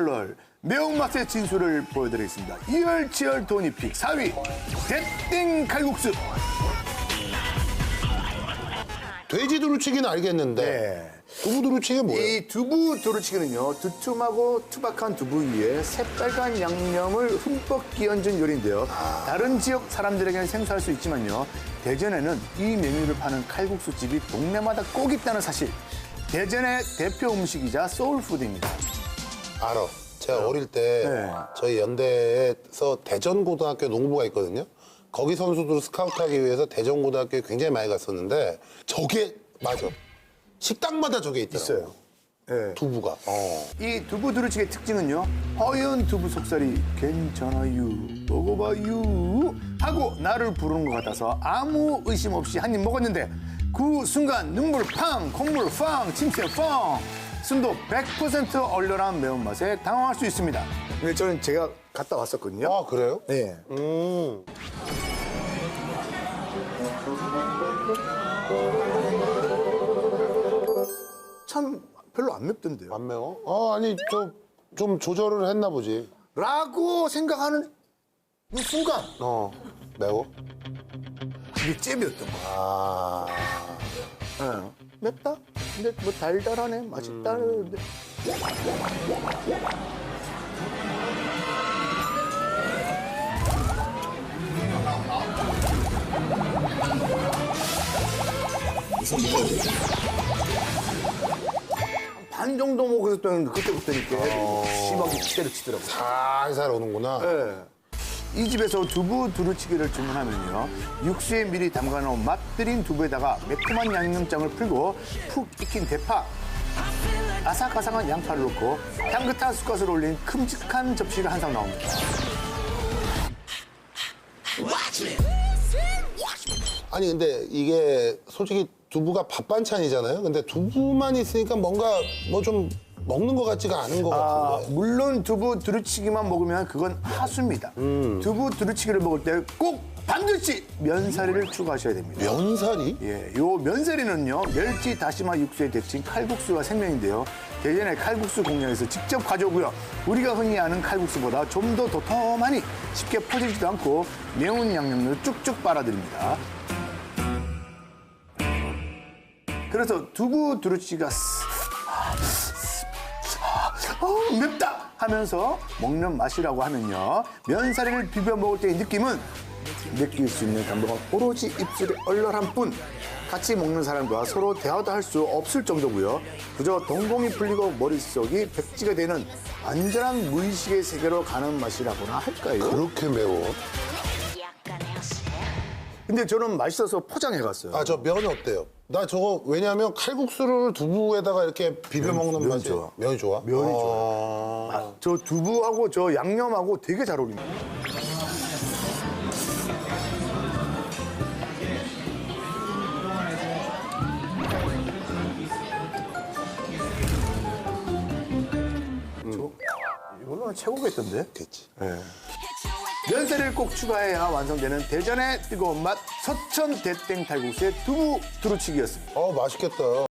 얼얼 매운맛의 진수를 보여드리겠습니다. 이열치열 도니픽 4위 대땡 칼국수. 돼지 두루치기는 알겠는데 네. 두부 두루치기 뭐예요? 이 두부 두루치기는요 두툼하고 투박한 두부 위에 새빨간 양념을 흠뻑 끼얹은 요리인데요 다른 지역 사람들에게는 생소할 수 있지만요 대전에는 이 메뉴를 파는 칼국수 집이 동네마다 꼭 있다는 사실 대전의 대표 음식이자 소울푸드입니다 알아. 제가 어릴 때 네. 저희 연대에서 대전고등학교 농구부가 있거든요. 거기 선수들 스카우트하기 위해서 대전고등학교에 굉장히 많이 갔었는데 저게 맞아. 식당마다 저게 있더라고요. 있어요 네. 두부가. 어. 이 두부 두루치기의 특징은요 허연 두부 속살이 괜찮아요 먹어봐요 하고 나를 부르는 것 같아서 아무 의심 없이 한 입 먹었는데 그 순간 눈물 팡 콧물 팡 침샘 팡 순도 100% 얼얼한 매운맛에 당황할 수 있습니다 근데 저는 제가 갔다 왔었거든요 아 그래요? 네. 음. 참 별로 안 맵던데요 안 매워? 아 아니 좀좀 조절을 했나 보지. 라고 생각하는 이 순간 어 매워? 이게 잼이었던 거야 아 예. 맵다? 근데 뭐 달달하네 맛있다 근데 반 정도 먹었을 그때부터 이렇게 심하게 때려치더라고요. 살살 오는구나. 예. 이 집에서 두부 두루치기를 주문하면요 육수에 미리 담가놓은 맛들인 두부에다가 매콤한 양념장을 풀고 푹 익힌 대파 아삭아삭한 양파를 넣고 향긋한 숟갓을 올린 큼직한 접시가 한 상 나옵니다 아니 근데 이게 솔직히 두부가 밥 반찬이잖아요. 근데 두부만 있으니까 뭔가 뭐좀 먹는 것 같지가 않은 것 아, 같은데. 물론 두부 두루치기만 먹으면 그건 하수입니다 두부 두루치기를 먹을 때 꼭 반드시 면사리를 추가하셔야 됩니다 면사리? 예, 요 면세리는요 멸치 다시마 육수에 데친 칼국수가 생명인데요. 대전의 칼국수 공장에서 직접 가져오고요. 우리가 흔히 아는 칼국수보다 좀 더 도톰하니 쉽게 퍼지지도 않고 매운 양념을 쭉쭉 빨아들입니다. 그래서 두부 두루치기가 쓰- 어, 맵다 하면서 먹는 맛이라고 하면요 면사리를 비벼 먹을 때의 느낌은 느낄 수 있는 감동은 오로지 입술이 얼얼한 뿐 같이 먹는 사람과 서로 대화도 할 수 없을 정도고요 그저 동공이 풀리고 머릿속이 백지가 되는 완전한 무의식의 세계로 가는 맛이라고나 할까요? 그렇게 매워? 근데 저는 맛있어서 포장해 갔어요 아 저면 어때요? 나 저거 왜냐면 칼국수를 두부에다가 이렇게 비벼 먹는 면 맛이 좋아. 면이 좋아? 면이 좋아. 아, 저 두부하고 저 양념하고 되게 잘 어울립니다 저 이걸로는 최고겠던데? 그렇지. 면세를 꼭 추가해야 완성되는 대전의 뜨거운 맛 서천 대땡 탈국수의 두부 두루치기였습니다. 어 맛있겠다.